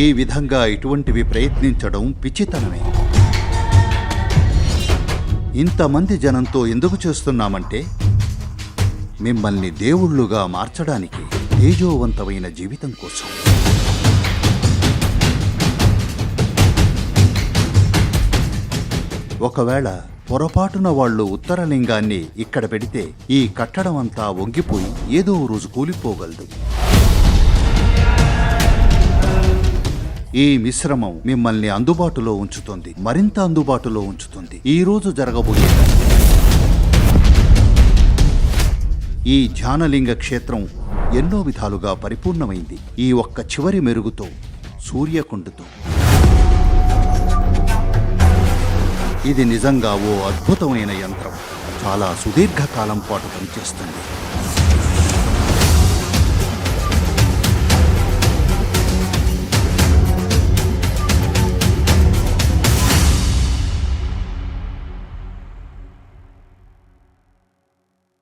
ఈ విధంగా ఇటువంటివి ప్రయత్నించడం పిచ్చితనమే. ఇంతమంది జనంతో ఎందుకు చేస్తున్నామంటే మిమ్మల్ని దేవుళ్ళుగా మార్చడానికి తేజోవంతమైన జీవితం కోసం. ఒకవేళ పొరపాటున వాళ్ళు ఉత్తరలింగాన్ని ఇక్కడ పెడితే ఈ కట్టడం అంతా వంగిపోయి ఏదో రోజు కూలిపోగలదు. ఈ మిశ్రమం మిమ్మల్ని అందుబాటులో ఉంచుతుంది మరింత అందుబాటులో ఉంచుతుంది. ఈ రోజు జరగబోయే ఈ ధ్యానలింగ క్షేత్రం ఎన్నో విధాలుగా పరిపూర్ణమైంది. ఈ ఒక్క చివరి మెరుగుతో సూర్యకుండుతో. ఇది నిజంగా ఓ అద్భుతమైన యంత్రం. చాలా సుదీర్ఘకాలం పాటు పనిచేస్తుంది.